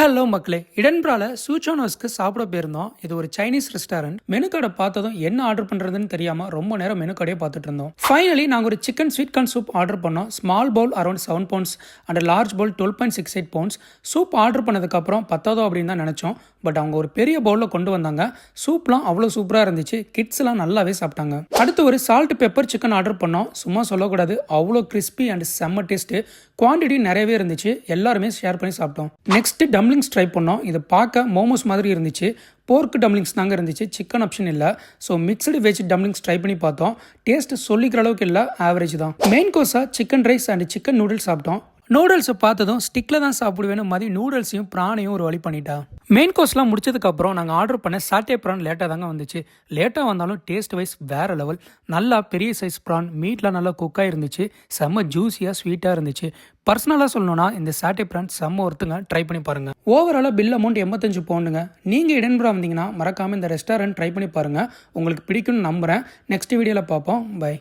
Hello மக்களே. இடன்பிரால சூச்சோனோஸ்க்கு சாப்பிட போயிருந்தோம். இது ஒரு சைனீஸ் ரெஸ்டாரண்ட் மெனு கடை பார்த்ததும் என்ன ஆர்டர் பண்றதுன்னு தெரியாம ரொம்ப நேரம் மெனு கடையை பார்த்துட்டு இருந்தோம். ஃபைனலி நாங்கள் ஒரு chicken sweet corn soup order பண்ணோம். Small bowl around seven pounds and large bowl twelve point six eight pounds soup order பண்ணதுக்கப்புறம் பத்தாதோ அப்படின்னு தான் நினச்சோம். பட் அவங்க ஒரு பெரிய பவுலில் கொண்டு வந்தாங்க. சூப்லாம் அவ்வளோ சூப்பராக இருந்துச்சு. கிட்ஸ்லாம் நல்லாவே சாப்பிட்டாங்க. அடுத்து ஒரு சால்ட் பெப்பர் சிக்கன் ஆர்டர் பண்ணோம். சும்மா சொல்லக்கூடாது. அவ்வளோ கிறிஸ்பி அண்ட் செம்ம டேஸ்ட்டு குவான்டிட்டி நிறையவே இருந்துச்சு. எல்லாருமே ஷேர் பண்ணி சாப்பிட்டோம். நெக்ஸ்ட் டம்ளிங்ஸ் ட்ரை பண்ணோம். இது பார்க்க மோமோஸ் மாதிரி இருந்துச்சு. போர்க் டம்ளிங்ஸ் தாங்க இருந்துச்சு. சிக்கன் ஆப்ஷன் இல்லை. So mixed veg dumplings try பண்ணி பார்த்தோம். டேஸ்ட் சொல்லிக்கிற அளவுக்கு இல்லை. ஆவரேஜ் தான். Main கோர்ஸாக chicken rice and chicken noodles சாப்பிட்டோம். நூடுல்ஸை பார்த்ததும் ஸ்டிக்கில் தான் சாப்பிடுவேன்னு மாதிரி நூடுல்ஸையும் பிராணையும் ஒரு வழி பண்ணிட்டா. மெயின் கோர்ஸ்லாம் முடிச்சதுக்கப்புறம் நாங்கள் ஆர்டர் பண்ண சாட்டே ப்ரான் லேட்டாக தாங்க வந்துச்சு. லேட்டாக வந்தாலும் டேஸ்ட் வைஸ் வேறு லெவல் நல்லா பெரிய சைஸ் ப்ரான் மீட்லாம் நல்லா குக்காக இருந்துச்சு செம்ம ஜூஸியாக ஸ்வீட்டாக இருந்துச்சு. பர்சனலாக சொல்லணும்னா இந்த சாட்டே ப்ரான் செம்ம ஒருத்துங்க ட்ரை பண்ணி பாருங்கள் ஓவராலாக பில் அமௌண்ட் எண்பத்தஞ்சு பவுண்டுங்க. நீங்கள் இடன்புறம் வந்தீங்கன்னா மறக்காமல் இந்த ரெஸ்டாரண்ட் ட்ரை பண்ணி பாருங்கள் உங்களுக்கு பிடிக்கும்னு நம்புகிறேன் நெக்ஸ்ட் வீடியோவில் பார்ப்போம். பை